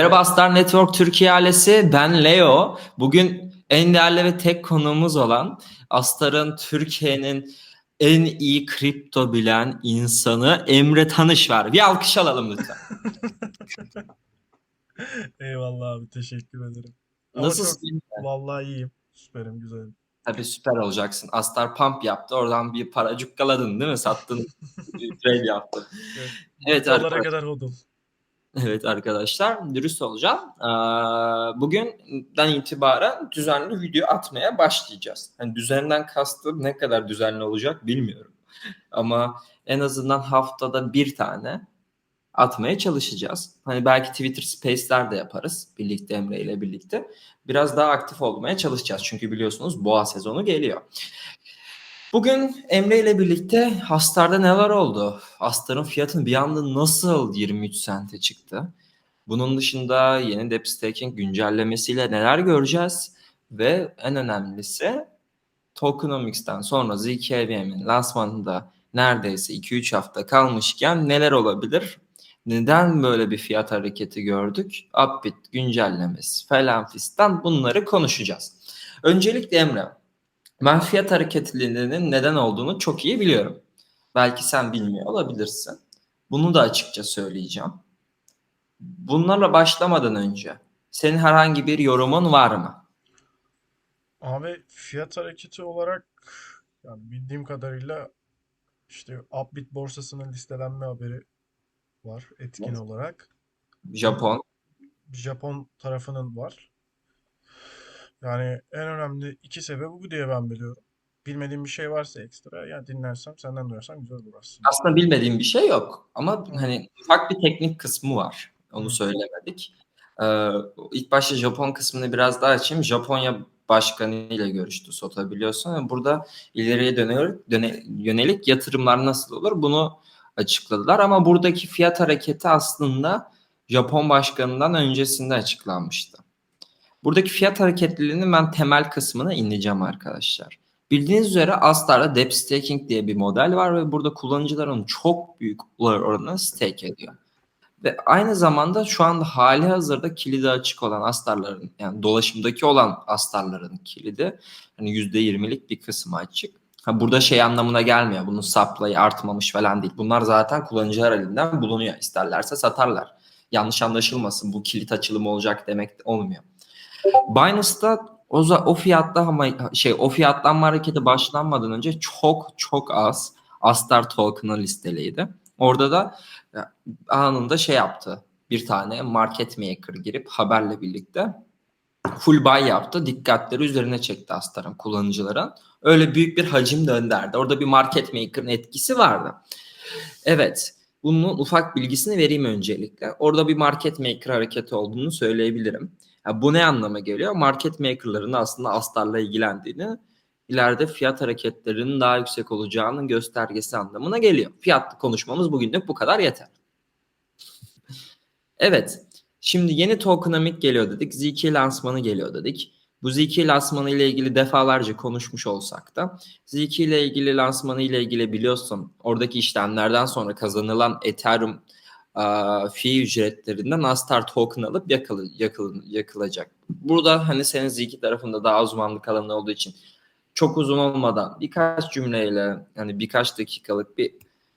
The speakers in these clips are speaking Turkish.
Merhaba Astar Network Türkiye ailesi. Ben Leo. Bugün en değerli ve tek konuğumuz olan Astar'ın Türkiye'nin en iyi kripto bilen insanı Emre Tanış var. Bir alkış alalım lütfen. Eyvallah abi teşekkür ederim. Nasılsın? vallahi iyiyim. Süperim güzelim. Tabii süper olacaksın. Astar pump yaptı. Oradan bir para cukkaladın değil mi? Sattın. trade yaptın. Evet. Evet arkadaşlar. kadar hodul. Evet arkadaşlar dürüst olacağım. Ee, Bugünden itibaren düzenli video atmaya başlayacağız. Hani düzenden kastım ne kadar düzenli olacak bilmiyorum. Ama en azından haftada bir tane atmaya çalışacağız. Hani belki Twitter Space'ler de yaparız birlikte Emre ile birlikte. Biraz daha aktif olmaya çalışacağız. Çünkü biliyorsunuz boğa sezonu geliyor. Bugün Emre ile birlikte Astar'da neler oldu? Astar'ın fiyatı bir anda nasıl 23 sente çıktı? Bunun dışında yeni Dep Staking güncellemesiyle neler göreceğiz? Ve en önemlisi Tokenomics'ten sonra ZKVM'in lansmanında neredeyse 2-3 hafta kalmışken neler olabilir? Neden böyle bir fiyat hareketi gördük? Upbit güncellemesi falan fistan bunları konuşacağız. Öncelikle Emre, ben fiyat hareketlerinin neden olduğunu çok iyi biliyorum. Belki sen bilmiyor olabilirsin. Bunu da açıkça söyleyeceğim. Bunlarla başlamadan önce senin herhangi bir yorumun var mı? Abi fiyat hareketi olarak yani bildiğim kadarıyla işte Upbit borsasının listelenme haberi var etkin Evet. olarak. Japon. Japon tarafının var. Yani en önemli iki sebebi bu diye ben biliyorum. Bilmediğim bir şey varsa ekstra ya dinlersem senden duyarsam güzel olur aslında. Aslında bilmediğim bir şey yok ama hani ufak bir teknik kısmı var. Onu söylemedik. Ee, ilk başta Japon kısmını biraz daha açayım. Japonya başkanı ile görüştü Sota biliyorsun. Burada ileriye dönüyor, döne, yönelik yatırımlar nasıl olur bunu açıkladılar. Ama buradaki fiyat hareketi aslında Japon başkanından öncesinde açıklanmıştı. Buradaki fiyat hareketliliğinin ben temel kısmına ineceğim arkadaşlar. Bildiğiniz üzere Astar'da Dep Staking diye bir model var ve burada kullanıcıların çok büyük oranını stake ediyor. Ve aynı zamanda şu anda hali hazırda kilidi açık olan astarların yani dolaşımdaki olan astarların kilidi hani %20'lik bir kısmı açık. Ha burada şey anlamına gelmiyor. Bunun supply'ı artmamış falan değil. Bunlar zaten kullanıcılar elinden bulunuyor. İsterlerse satarlar. Yanlış anlaşılmasın. Bu kilit açılımı olacak demek olmuyor. Binance'da o, o fiyatta ama şey o fiyatlanma hareketi başlanmadan önce çok çok az Astar token'ı listeliydi. Orada da ya, anında şey yaptı. Bir tane market maker girip haberle birlikte full buy yaptı. Dikkatleri üzerine çekti Astar'ın kullanıcıların. Öyle büyük bir hacim dönderdi. Orada bir market maker'ın etkisi vardı. Evet. Bunun ufak bilgisini vereyim öncelikle. Orada bir market maker hareketi olduğunu söyleyebilirim. Ya bu ne anlama geliyor? Market maker'ların aslında Astar'la ilgilendiğini, ileride fiyat hareketlerinin daha yüksek olacağının göstergesi anlamına geliyor. Fiyatlı konuşmamız bugünlük bu kadar yeter. Evet. Şimdi yeni tokenomic geliyor dedik. ZK lansmanı geliyor dedik. Bu ZK lansmanı ile ilgili defalarca konuşmuş olsak da ZK ile ilgili lansmanı ile ilgili biliyorsun oradaki işlemlerden sonra kazanılan Ethereum fee ücretlerinden Astar token alıp yakılı, yakılı, yakılacak. Burada hani senin ZK tarafında daha uzmanlık alanı olduğu için çok uzun olmadan birkaç cümleyle hani birkaç dakikalık bir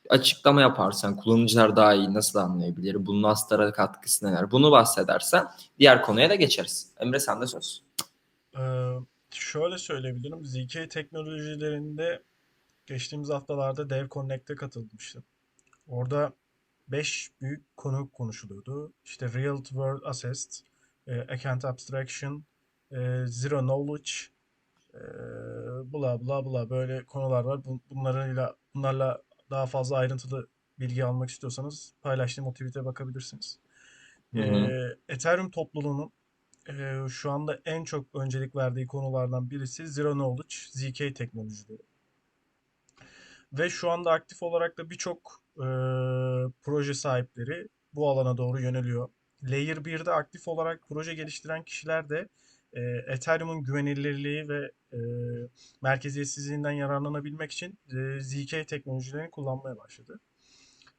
açıklama yaparsan kullanıcılar daha iyi nasıl anlayabilir? Bunun Astar'a katkısı neler? Bunu bahsedersen diğer konuya da geçeriz. Emre sende söz. Ee, şöyle söyleyebilirim. ZK teknolojilerinde geçtiğimiz haftalarda Dev Connect'e katılmıştım. Orada 5 büyük konu konuşuluyordu. İşte Real World Assessed, e, Account Abstraction, e, Zero Knowledge, e, bla bla bla böyle konular var. Bu- Bunlarla, bunlarla daha fazla ayrıntılı bilgi almak istiyorsanız paylaştığım o tweet'e bakabilirsiniz. Hı hı. Ee, Ethereum topluluğunun e, şu anda en çok öncelik verdiği konulardan birisi Zero Knowledge, ZK teknolojileri. Ve şu anda aktif olarak da birçok e, proje sahipleri bu alana doğru yöneliyor. Layer 1'de aktif olarak proje geliştiren kişiler de e, Ethereum'un güvenilirliği ve e, merkeziyetsizliğinden yararlanabilmek için e, ZK teknolojilerini kullanmaya başladı.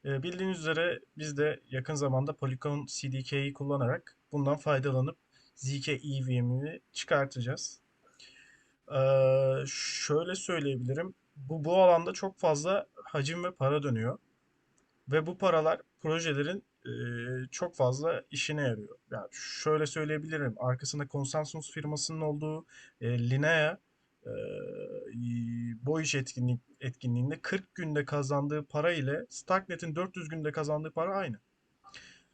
E, bildiğiniz üzere biz de yakın zamanda Polygon CDK'yi kullanarak bundan faydalanıp ZK EVM'i çıkartacağız. Ee, şöyle söyleyebilirim. Bu, bu alanda çok fazla hacim ve para dönüyor. Ve bu paralar projelerin e, çok fazla işine yarıyor. Yani şöyle söyleyebilirim. Arkasında Consensus firmasının olduğu e, Linea e, bu iş etkinlik, etkinliğinde 40 günde kazandığı para ile Starknet'in 400 günde kazandığı para aynı.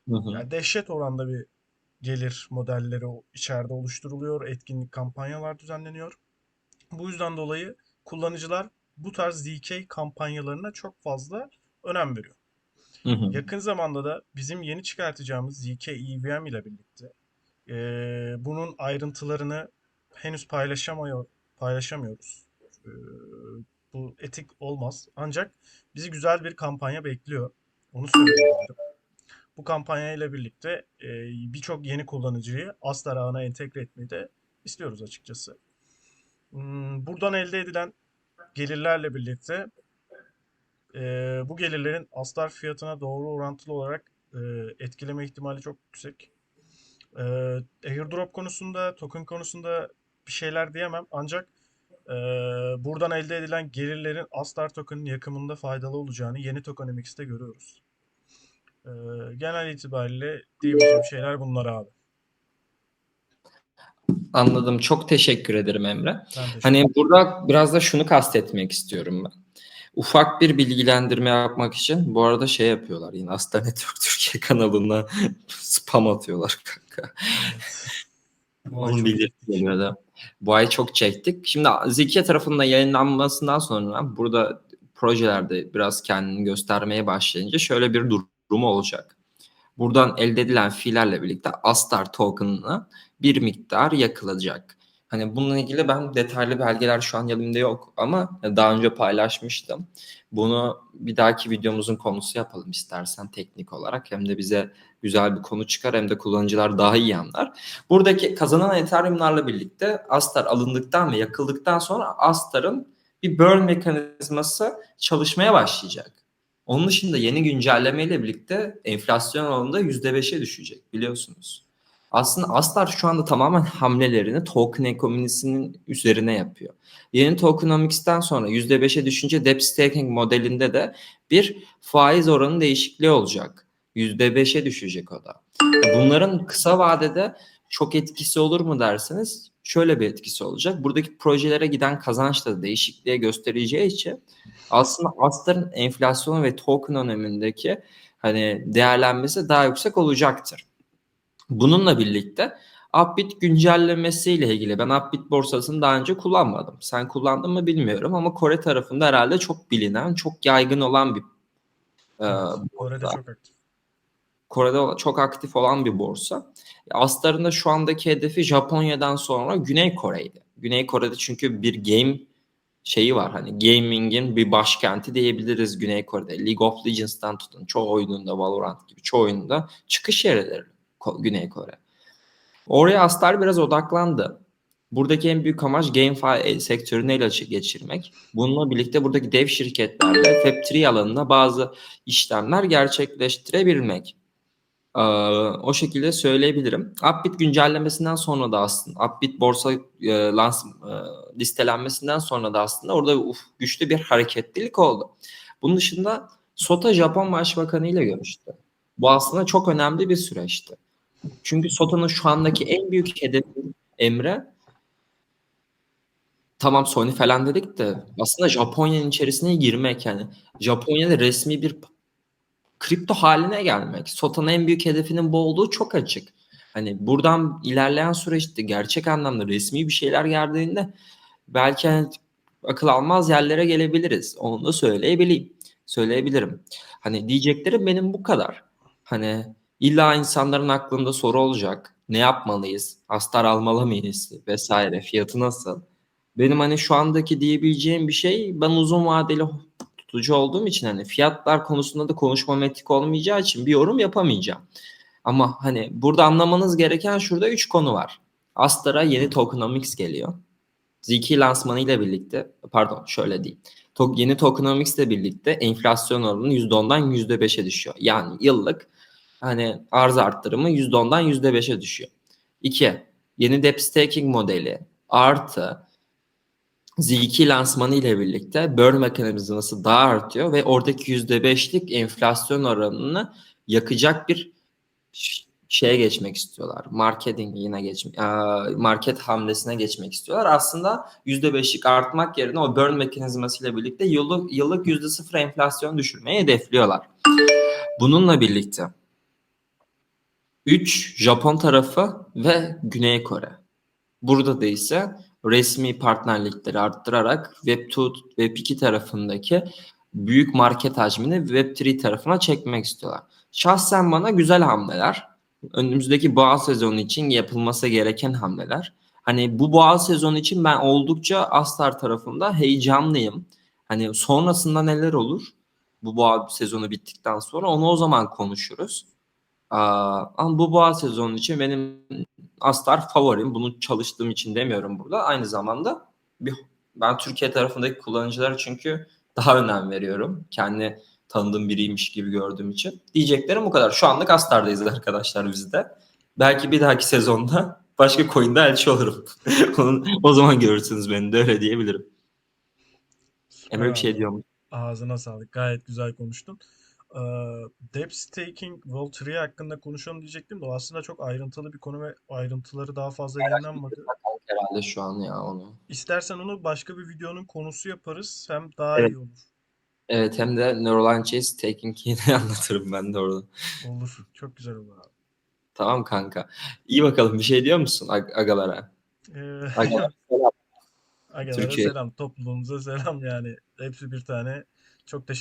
Hı hı. Yani dehşet oranda bir gelir modelleri içeride oluşturuluyor. Etkinlik kampanyalar düzenleniyor. Bu yüzden dolayı kullanıcılar bu tarz ZK kampanyalarına çok fazla önem veriyor. Hı hı. Yakın zamanda da bizim yeni çıkartacağımız ZK EVM ile birlikte eee, bunun ayrıntılarını henüz paylaşamıyor, paylaşamıyoruz. Eee, bu etik olmaz. Ancak bizi güzel bir kampanya bekliyor. Onu söyleyebilirim. Bu kampanya ile birlikte eee, birçok yeni kullanıcıyı Astar ağına entegre etmeyi de istiyoruz açıkçası. Hmm, Buradan elde edilen gelirlerle birlikte eee, bu gelirlerin Astar fiyatına doğru orantılı olarak eee, etkileme ihtimali çok yüksek. Eee airdrop konusunda, token konusunda bir şeyler diyemem. Ancak eee, buradan elde edilen gelirlerin Astar token'ın yakımında faydalı olacağını yeni tokenomics'te görüyoruz. Eee, genel itibariyle diyebileceğim şeyler bunlar abi. Anladım. Çok teşekkür ederim Emre. Teşekkür Hani burada biraz da şunu kastetmek istiyorum ben. Ufak bir bilgilendirme yapmak için bu arada şey yapıyorlar yine Astar Network Türkiye kanalına spam atıyorlar kanka. Geliyor da. Bu ay çok çektik. Şimdi Zekiye tarafından yayınlanmasından sonra burada projelerde biraz kendini göstermeye başlayınca şöyle bir durumu olacak. Buradan elde edilen fiillerle birlikte Astar token'ına bir miktar yakılacak. Hani bununla ilgili ben detaylı belgeler şu an elimde yok ama daha önce paylaşmıştım. Bunu bir dahaki videomuzun konusu yapalım istersen teknik olarak. Hem de bize güzel bir konu çıkar hem de kullanıcılar daha iyi anlar. Buradaki kazanan Ethereum'larla birlikte Astar alındıktan ve yakıldıktan sonra Astar'ın bir burn mekanizması çalışmaya başlayacak. Onun dışında yeni güncellemeyle birlikte enflasyon oranında %5'e düşecek biliyorsunuz. Aslında Astar şu anda tamamen hamlelerini token ekonomisinin üzerine yapıyor. Yeni tokenomics'ten sonra %5'e düşünce debt staking modelinde de bir faiz oranı değişikliği olacak. %5'e düşecek o da. Bunların kısa vadede çok etkisi olur mu derseniz şöyle bir etkisi olacak. Buradaki projelere giden kazanç da değişikliğe göstereceği için aslında Astar'ın enflasyonu ve token önemindeki hani değerlenmesi daha yüksek olacaktır. Bununla birlikte Upbit güncellemesiyle ilgili ben Upbit borsasını daha önce kullanmadım. Sen kullandın mı bilmiyorum ama Kore tarafında herhalde çok bilinen, çok yaygın olan bir e, Evet, Kore'de borsa. çok aktif. Kore'de çok aktif olan bir borsa. Astar'ın da şu andaki hedefi Japonya'dan sonra Güney Kore'ydi. Güney Kore'de çünkü bir game şeyi var. Hani gaming'in bir başkenti diyebiliriz Güney Kore'de. League of Legends'tan tutun çoğu oyununda Valorant gibi çoğu oyunda çıkış yeridir Güney Kore. Oraya Astar biraz odaklandı. Buradaki en büyük amaç GameFi sektörünü ele geçirmek. Bununla birlikte buradaki dev şirketlerle Web3 alanında bazı işlemler gerçekleştirebilmek. Ee, o şekilde söyleyebilirim. Upbit güncellemesinden sonra da aslında Upbit borsa e, lans, e, listelenmesinden sonra da aslında orada uf, güçlü bir hareketlilik oldu. Bunun dışında Sota Japon Başbakanı ile görüştü. Bu aslında çok önemli bir süreçti. Çünkü Sota'nın şu andaki en büyük hedefi Emre tamam Sony falan dedik de aslında Japonya'nın içerisine girmek yani Japonya'da resmi bir kripto haline gelmek. Sota'nın en büyük hedefinin bu olduğu çok açık. Hani buradan ilerleyen süreçte gerçek anlamda resmi bir şeyler geldiğinde belki hani akıl almaz yerlere gelebiliriz. Onu da söyleyebileyim. Söyleyebilirim. Hani diyeceklerim benim bu kadar. Hani illa insanların aklında soru olacak. Ne yapmalıyız? Astar almalı mıyız? Vesaire. Fiyatı nasıl? Benim hani şu andaki diyebileceğim bir şey ben uzun vadeli tutucu olduğum için hani fiyatlar konusunda da konuşmam etik olmayacağı için bir yorum yapamayacağım. Ama hani burada anlamanız gereken şurada 3 konu var. Astar'a yeni tokenomics geliyor. ZK lansmanı ile birlikte pardon şöyle değil. Yeni tokenomics ile birlikte enflasyon oranı %10'dan %5'e düşüyor. Yani yıllık Hani arz arttırımı %10'dan %5'e düşüyor. 2. Yeni dep staking modeli artı Z2 lansmanı ile birlikte burn mekanizması daha artıyor ve oradaki %5'lik enflasyon oranını yakacak bir şeye geçmek istiyorlar. Marketing yine geç market hamlesine geçmek istiyorlar. Aslında %5'lik artmak yerine o burn mekanizması ile birlikte yıllık yıllık %0 enflasyon düşürmeyi hedefliyorlar. Bununla birlikte 3 Japon tarafı ve Güney Kore. Burada da ise resmi partnerlikleri arttırarak Web2, Web2 tarafındaki büyük market hacmini Web3 tarafına çekmek istiyorlar. Şahsen bana güzel hamleler. Önümüzdeki boğa sezonu için yapılması gereken hamleler. Hani bu boğa sezonu için ben oldukça Astar tarafında heyecanlıyım. Hani sonrasında neler olur? Bu boğa sezonu bittikten sonra onu o zaman konuşuruz. Ama bu boğa sezonu için benim Astar favorim. Bunu çalıştığım için demiyorum burada. Aynı zamanda bir, ben Türkiye tarafındaki kullanıcılara çünkü daha önem veriyorum. Kendi tanıdığım biriymiş gibi gördüğüm için. Diyeceklerim bu kadar. Şu anlık Astar'dayız arkadaşlar biz de. Belki bir dahaki sezonda başka coin'de elçi olurum. O zaman görürsünüz beni de öyle diyebilirim. Süper Emre bir şey diyor mu? Ağzına sağlık. Gayet güzel konuştun. Ee, Dep Staking World 3 hakkında konuşalım diyecektim de o aslında çok ayrıntılı bir konu ve ayrıntıları daha fazla yayınlanmadı. Herhalde şu an ya onu. İstersen onu başka bir videonun konusu yaparız. Hem daha Evet. iyi olur. Evet hem de Neuroline Chase Taking'i de anlatırım ben de orada. Olur. Çok güzel olur abi. Tamam kanka. İyi bakalım bir şey diyor musun ag- agalara? Ee, Agalara selam. Agalara Türkiye. selam. Topluluğumuza selam yani. Hepsi bir tane. Çok teşekkür